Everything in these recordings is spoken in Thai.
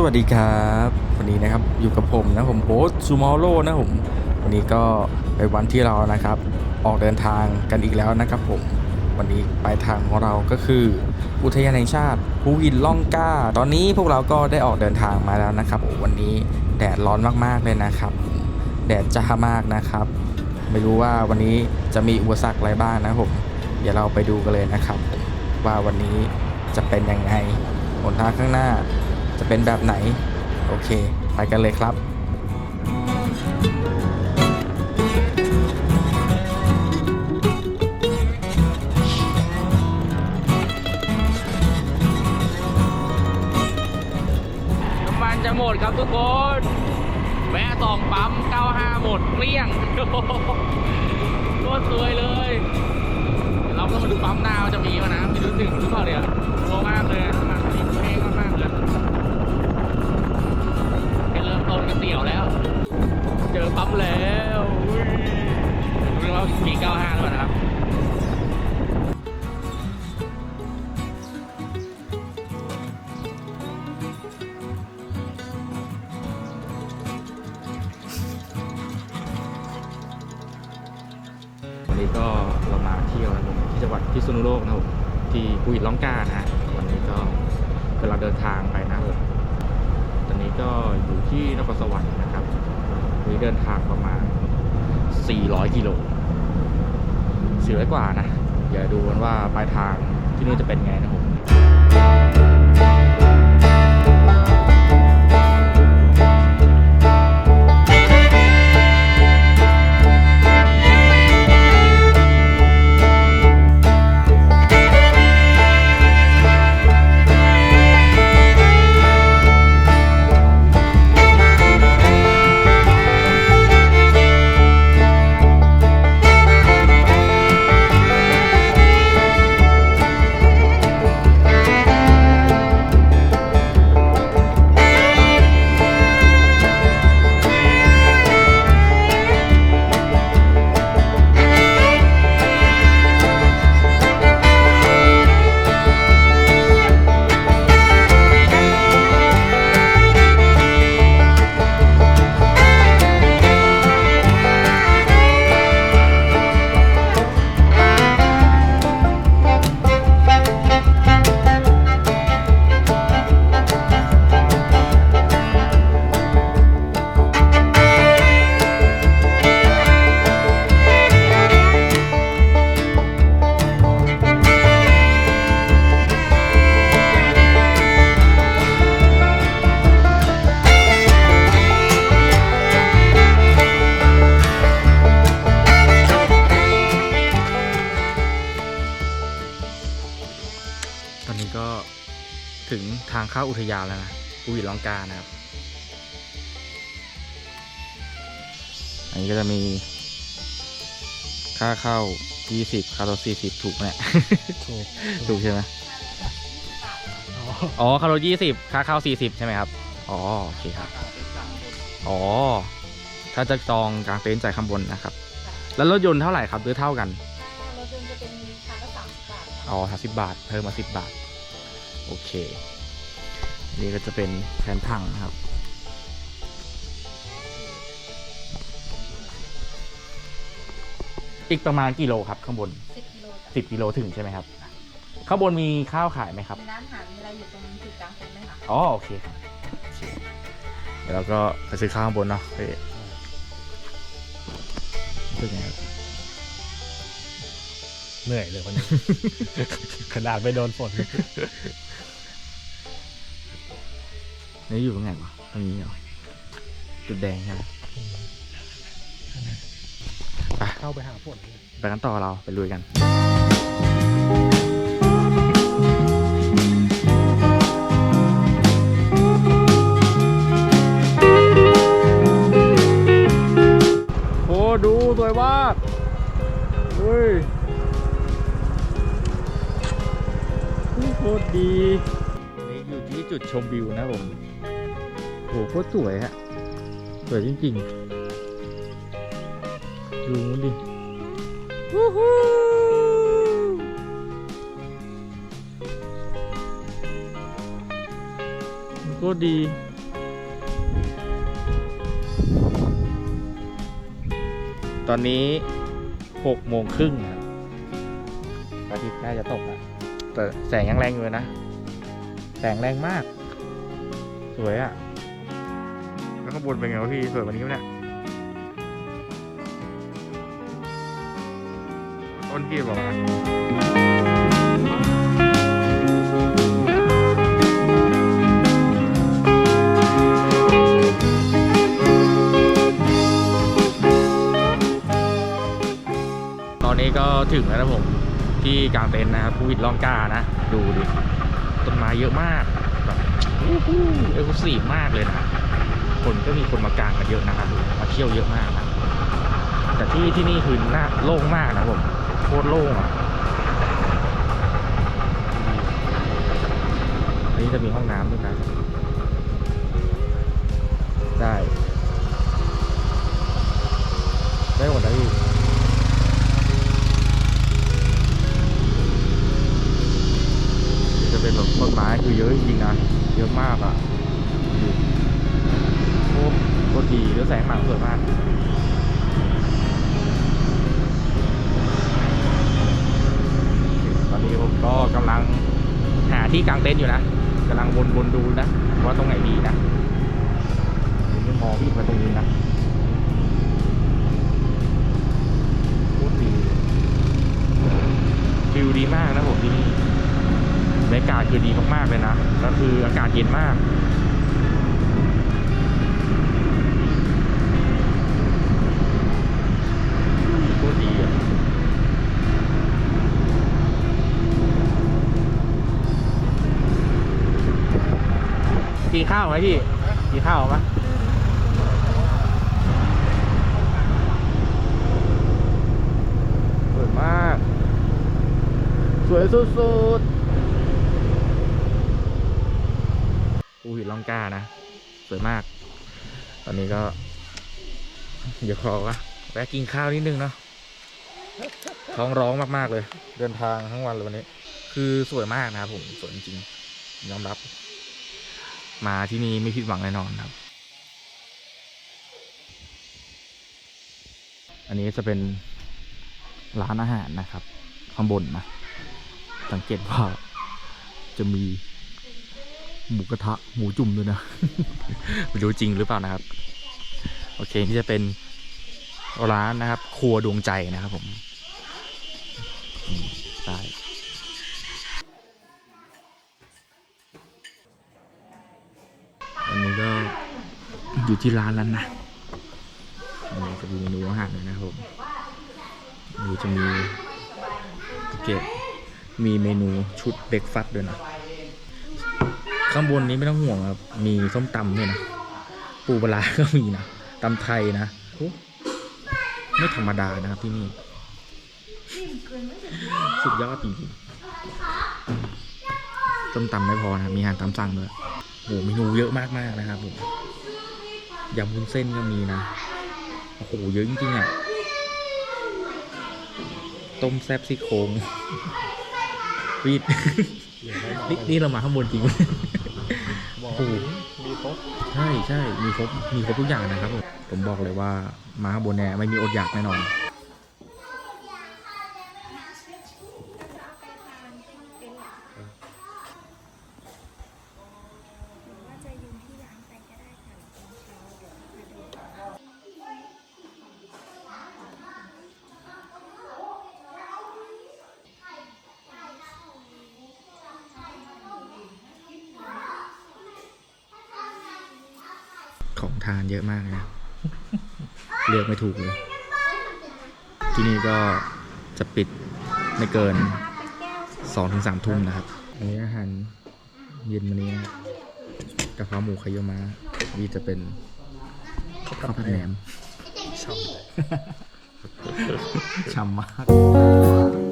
สวัสดีครับ วันนี้นะครับอยู่กับผมนะผมโบ๊ทซูมอโรนะผมวันนี้ก็เป็นวันที่เรานะครับ ออกเดินทางกันอีกแล้วนะครับผมวันนี้ปลายทางของเราก็คือ อุทยานแห่งชาติภูหินล่องกล้า ตอนนี้พวกเราก็ได้ออกเดินทางมาแล้วนะครับวันนี้แดดร้อนมากๆเลยนะครับ แดดจ้ามากนะครับ ไม่รู้ว่าวันนี้จะมีอุปสรรคอะไรบ้างนะผมเดี๋ยวเราไปดูกันเลยนะครับ ว่าวันนี้จะเป็นยังไงหนทางข้างหน้า จะเป็นแบบไหน โอเค ไปกันเลยครับน้ำมันจะหมดครับทุกคนแวะสองปั๊ม 95 หมดเกลี้ยงโคตรสวยเลยเลยเราก็มาดูปั๊มหน้าว่าจะมีมั้ยนะไม่รู้ถึงหรือเปล่าเนี่ยกลัวมากเลย ค่เริ่มต้นก็เสียวแล้ว เจอปั๊มแล้วอุ้ยดูว่ากี่95หรือเปล่านะครับวันนี้ก็เรามาเที่ยวนะผมที่จังหวัดพิษณุโลกนะครับผมที่ภูหินล่องกานะฮะวันนี้ก็กำลังเดินทางไปนะครับผมตอนนี้ก็อยู่ที่นครสวรรค์นะครับวันนี้ เดินทางประมาณ 400 กิโล400 กว่านะอย่าดูกันว่าปลายทางที่นู่นจะเป็นไงนะ เข้าอุทยานแล้วนะภูหินล่องกล้านะครับ อันนี้ก็จะมี ค่าเข้า 20ค่ารถ40 ถูกไหมเนี่ยถูกถูกใช่ไหมอ๋ออ๋อค่ารถ20ค่าเข้า 40 ใช่ไหมครับ อ๋อ โอเคครับ อ๋อ ถ้าจะจองกลางเต็นท์จ่ายข้างบนนะครับ แล้วรถยนต์เท่าไหร่ครับหรือเท่ากันรถยนต์จะเป็นคันละสามสิบบาทค่ะอ๋อห้าสิบบาท เพิ่มมาสิบบาท โอเค นี่ก็จะเป็นแผนผังนะครับ อีกประมาณกี่โลครับข้างบน สิบกิโลจ้ะสิบกิโลถึงใช่ไหมครับ ข้างบนมีข้าวขายไหมครับ มีร้านอาหารมีอะไรอยู่ตรงจุดกลางเต็นท์ไหมคะอ๋อโอเคครับโอเคเดี๋ยวเราก็ไปซื้อข้าวข้างบนเนาะเฮ้ยเป็นไงครับ เหนื่อยเลยวันนี้ ขนาดไปโดนฝน นี่อยู่ตรงไหนวะตรงนี้เหรอจุดแดงใช่ไหมไปเข้าไปหาฝนไปกันต่อเราไปลุยกันโอ้ดูสวยมากเฮ้ยโคตรดีนี่อยู่ที่จุดชมวิวนะผม โอ้โหโคตรสวยฮะ สวยจริงๆ ดูมันดิวู้ฮู้ก็ดีตอนนี้หกโมงครึ่งครับอาทิตย์น่าจะตกอะแต่แสงยังแรงอยู่นะ แสงแรงมาก สวยอะ แล้วข้างบนเป็นไงวะพี่สวยกวันนี้ไหมเนี่ยต้นที่บอกมาตอนนี้ก็ถึงแล้วนะผม ที่กลางเต็นท์นะครับภูวิดล่องกานะ ดูดิต้นไม้เยอะมากแบบอู้หูเอ็กซ์คลูซีฟมากเลยนะ คนก็มีคนมากางกันเยอะนะครับมาเที่ยวเยอะมากนะแต่ที่ที่นี่คือน่าโล่งมากนะผมโคตรโล่งอะอันนี้จะมีห้องน้ำด้วยนะได้ ได้หมดแล้วพี่จะเป็นแบบต้นไม้คือเยอะจริงนะ เยอะมากอะ โคตรดีแล้วแสงหลังสวยมากตอนนี้ผมก็กำลังหาที่กางเต็นท์อยู่นะกำลังวนๆดูนะ ว่าตรงไหนดีนะผมไม่มองวิ่งมาตรงนี้นะโคตรดีฟิลดีมากนะผมที่นี่บรรยากาศคือดีมากๆเลยนะ ก็คืออากาศเย็นมาก กินข้าวไหมพี่กินข้าวไหมสวยมาก สวยสุดๆอูหินล่องกล้านะ สวยมาก ตอนนี้ก็ เดี๋ยวขอวะแวะกินข้าวนิดนึงเนาะท้องร้องมาก ๆ เลย เดินทางทั้งวันเลยวันนี้ คือสวยมากนะครับผม สวยจริงยอมรับ มาที่นี่ไม่ผิดหวังแน่นอนครับ อันนี้จะเป็นร้านอาหารนะครับ ข้างบนนะ สังเกตว่าจะมีหมูกระทะหมูจุ่มด้วยนะ ไม่รู้จริงหรือเปล่านะครับ โอเคนี่จะเป็นร้านนะครับ ครัวดวงใจนะครับผม อยู่ที่ร้านแล้วนะอันนี้จะมีเมนูอาหารเลยนะครับผมมีจะมีเกตมีเมนูชุดเบรกฟาสด้วยนะ ข้างบนนี้ไม่ต้องห่วงครับ มีส้มตำด้วยนะ ปูปลาก็มีนะตำไทยนะไม่ธรรมดานะครับที่นี่ สุดยอดจริงๆส้มตำไม่พอนะ มีอาหารตามสั่งด้วยโอ้โหเมนูเยอะมากมากๆนะครับผม ยำวุ้นเส้นก็มีนะ โอ้โห เยอะจริงๆอะ ต้มแซ่บซี่โครงวีดนี่นี่เรามาข้างบนจริงโอ้โหมีครบ ใช่ใช่มีครบ มีครบทุกอย่างนะครับผม ผมบอกเลยว่ามาข้างบนเนี่ยไม่มีอดอยากแน่นอน ว่าจะยืนที่ร้านไปก็ได้ค่ะตอนเช้าเดี๋ยวมาดู ของทาน เยอะมากนะเลือกไม่ถูกเลย ที่นี่ก็จะปิดไม่เกินสองถึงสามทุ่มนะครับ อันนี้อาหารเย็นวันนี้นะกะเพราหมูไข่เยยวมานี่จะเป็นข้าวผัดแหนมช่ำเลยช่ำมาก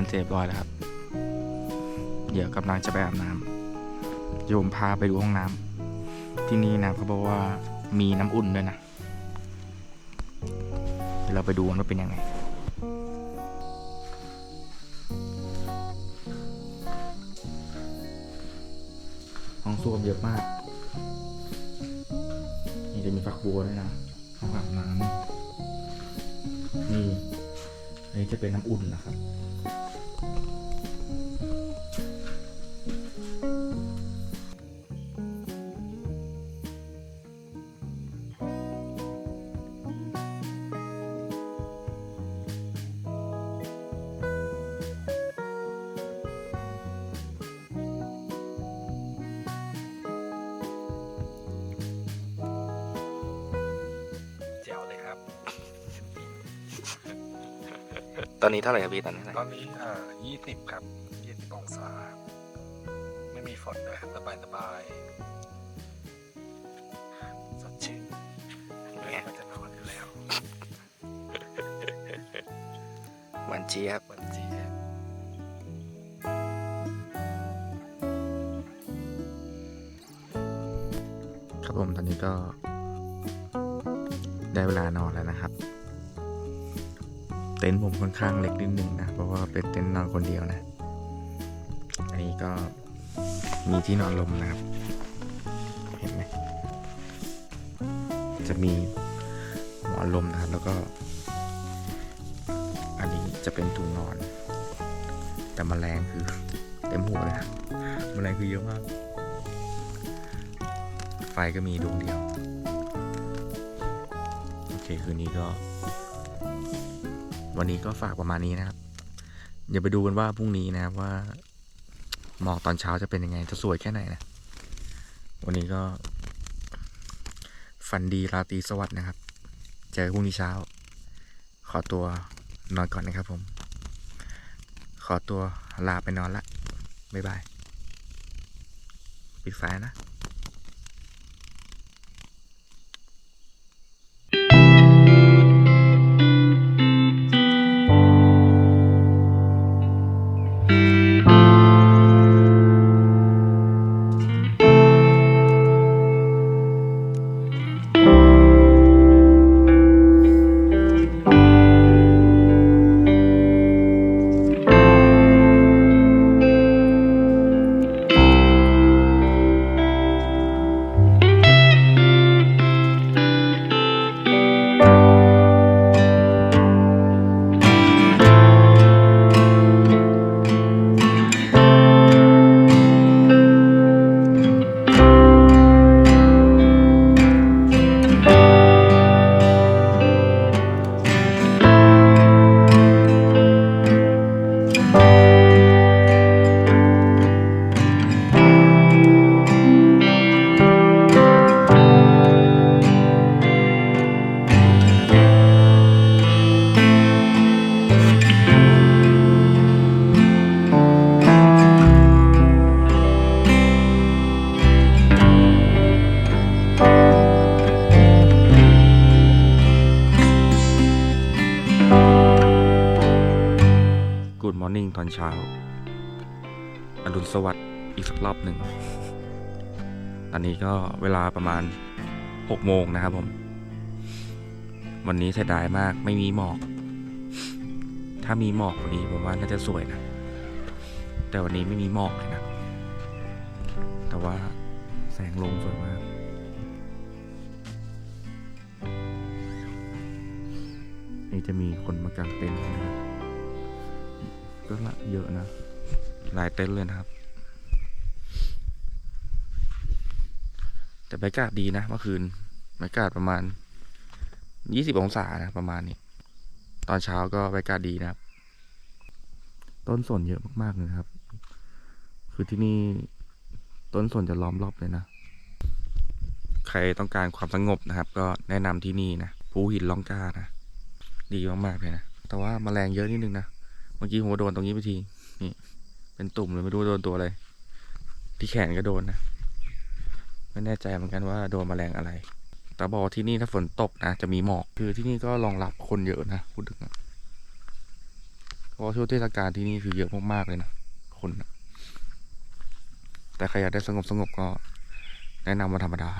นเสร็จเรียบร้อยแล้วครับ เดี๋ยวกำลังจะไปอาบน้ำโยมพาไปดูห้องน้ำที่นี่นะเขาบอกว่ามีน้ำอุ่นด้วยนะเดี๋ยวเราไปดูกันว่าเป็นยังไงห้องส้วมเยอะมาก นี่จะมีฝักบัวด้วยนะห้องอาบน้ำนี่อันนี้จะเป็นน้ำอุ่นนะครับ ตอนนี้เท่าไหร่ครับพี่ตอนนี้เท่าไหร่ตอนนี้เอ่อยี่สิบครับยี่สิบองศา ไม่มีฝนเลยครับสบายสบายสดชื่นแล้วก็จะนอนอยู่แล้ว หวานเจี๊ยบวันจีบ ค่อนข้างเล็กนิดนึงนะ เพราะว่าเป็นเต็นท์นอนคนเดียวนะ อันนี้ก็มีที่นอนลมนะครับ เห็นไหม จะมีหมอนลมนะครับ แล้วก็ อันนี้จะเป็นถุงนอน แต่แมลงคือเต็มหัวเลยนะแมลงคือเยอะมาก ไฟก็มีดวงเดียว โอเคคืนนี้ก็ วันนี้ก็ฝากประมาณนี้นะครับ เดี๋ยวไปดูกันว่าพรุ่งนี้นะครับว่าหมอกตอนเช้าจะเป็นยังไง จะสวยแค่ไหนนะ วันนี้ก็ ฝันดีราตรีสวัสดิ์นะครับ เจอกันพรุ่งนี้เช้า ขอตัวนอนก่อนนะครับผม ขอตัวลาไปนอนละ บ๊ายบาย ปิดไฟนะ เช้าอรุณสวัสดิ์อีกสักรอบหนึ่งตอนนี้ก็เวลาประมาณ6โมงนะครับผม วันนี้เสียดายมากไม่มีหมอก ถ้ามีหมอกวันนี้ผมว่าน่าจะสวยนะ แต่วันนี้ไม่มีหมอกเลยนะ แต่ว่าแสงลงสวยมากนี่จะมีคนมากางเต็นท์นะครับ ก็ละเยอะนะ หลายเต็นท์เลยนะครับ แต่บรรยากาศดีนะเมื่อคืนบรรยากาศประมาณยี่สิบองศานะประมาณนี้ ตอนเช้าก็บรรยากาศดีนะครับ ต้นสนเยอะมากๆเลยนะครับ คือที่นี่ต้นสนจะล้อมรอบเลยนะ ใครต้องการความสงบนะครับ ก็แนะนำที่นี่นะภูหินล่องกล้านะ ดีมากๆเลยนะ แต่ว่าแมลงเยอะนิดนึงนะเมื่อกี้ผมโดนตรงนี้ไปที นี่ เป็นตุ่มเลยไม่รู้โดนตัวอะไร ที่แขนก็โดนนะ ไม่แน่ใจเหมือนกันว่าโดนแมลงอะไร แต่บอกที่นี่ถ้าฝนตกนะจะมีหมอก คือที่นี่ก็รองรับคนเยอะนะพูดถึงอะโอราะช่วงเทศกาลที่นี่คือเยอะมากๆเลยนะ คนนะแต่ใครอยากได้สงบสงบก็แนะนำมาธรรมดา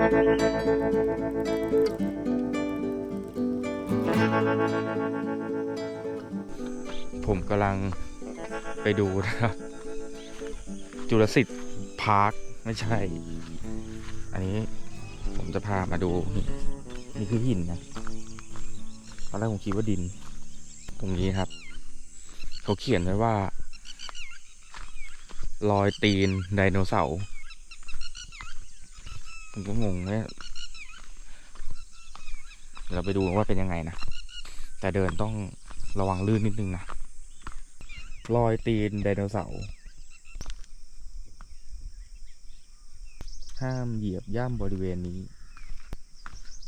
ผมกำลังไปดูนะครับ จุลสิทธิ์พาร์ค ไม่ใช่ อันนี้ผมจะพามาดูนี่นี่คือหินนะตอนแรกผมคิดว่าดิน ตรงนี้ครับ เขาเขียนไว้ว่า รอยตีนไดโนเสาร์ ผมก็งงว่าเราไปดูว่าเป็นยังไงนะ แต่เดินต้องระวังลื่นนิดนึงนะ รอยตีนไดโนเสาร์ห้ามเหยียบย่ำบริเวณนี้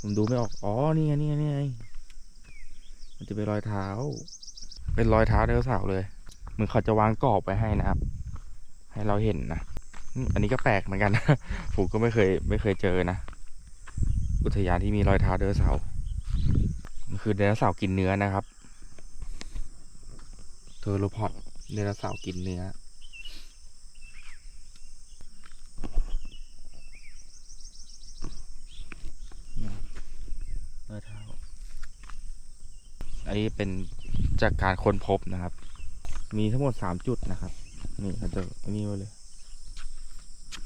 ผมดูไม่ออก อ๋อ นี่ไง นี่ไง นี่ไง มันจะเป็นรอยเท้า เป็นรอยเท้าไดโนเสาร์เลย เหมือนเขาจะวางกรอบไว้ให้นะครับ ให้เราเห็นนะ อันนี้ก็แปลกเหมือนกันนะผมก็ไม่เคยไม่เคยเจอนะ อุทยานที่มีรอยเท้าไดโนเสาร์คือไดโนเสาร์กินเนื้อนะครับเทอร์โรพอดไดโนเสาร์กินเนื้อรอยเท้าอันนี้เป็นจากการค้นพบนะครับ มีทั้งหมดสามจุดนะครับ นี่เขาจะอันนี้ไว้เลย